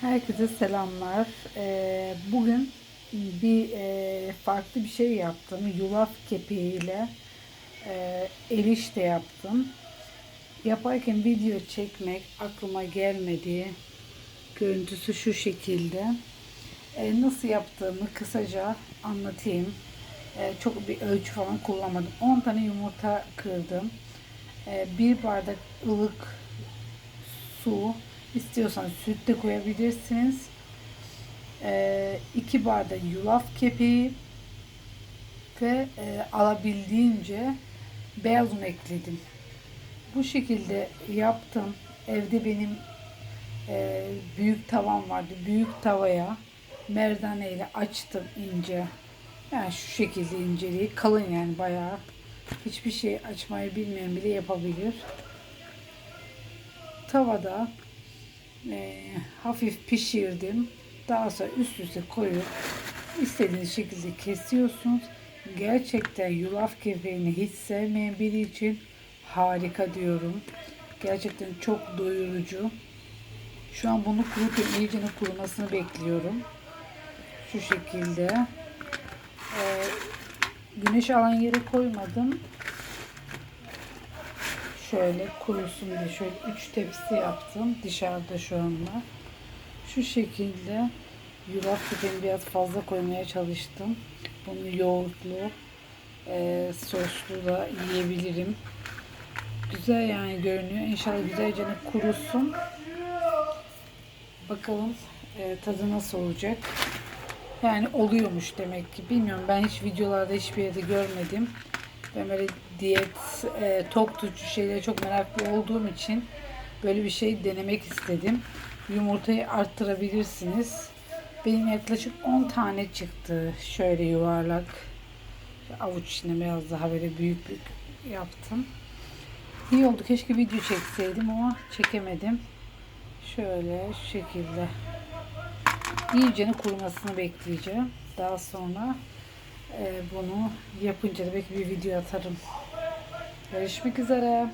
Herkese selamlar. Ee, bugün bir e, farklı bir şey yaptım. Yulaf kepeğiyle e, erişte yaptım. Yaparken video çekmek aklıma gelmedi. Görüntüsü şu şekilde. E, nasıl yaptığımı kısaca anlatayım. Çok bir ölçü falan kullanmadım. 10 tane yumurta kırdım. Bir bardak ılık su, istiyorsanız süt de koyabilirsiniz. 2 bardak yulaf kepeği ve e, alabildiğince beyaz un ekledim. Bu şekilde yaptım. Evde benim e, büyük tavam vardı. Büyük tavaya merdane ile açtım ince. Yani şu şekilde inceliği kalın yani bayağı. Hiçbir şey açmayı bilmeyen bile yapabilir tavada hafif pişirdim. Daha sonra üst üste koyup istediğiniz şekilde kesiyorsunuz. Gerçekten yulaf kepeğini hiç sevmeyen biri için harika diyorum. Gerçekten çok doyurucu. Şu an bunu kururken iyice kurumasını bekliyorum. Şu şekilde. E, güneş alan yere koymadım şöyle kurusun diye şöyle üç tepsi yaptım dışarıda şu anda. Şu şekilde yulaf kepeğini biraz fazla koymaya çalıştım. Bunu yoğurtlu, e, soslu da yiyebilirim. Güzel yani görünüyor. İnşallah güzelce kurusun. Bakalım e, tadı nasıl olacak. Yani oluyormuş demek ki. Bilmiyorum ben hiç videolarda hiçbir yerde görmedim. Ben böyle diyet, e, tok tutucu şeylere çok meraklı olduğum için böyle bir şey denemek istedim. Yumurtayı arttırabilirsiniz. Benim yaklaşık 10 tane çıktı. Şöyle yuvarlak. Avuç içine biraz daha böyle büyük büyük yaptım. İyi oldu. Keşke video çekseydim ama çekemedim. Şöyle şu şekilde. İyice kurumasını bekleyeceğim. Daha sonra e, bunu yapınca da belki bir video atarım. Görüşmek üzere.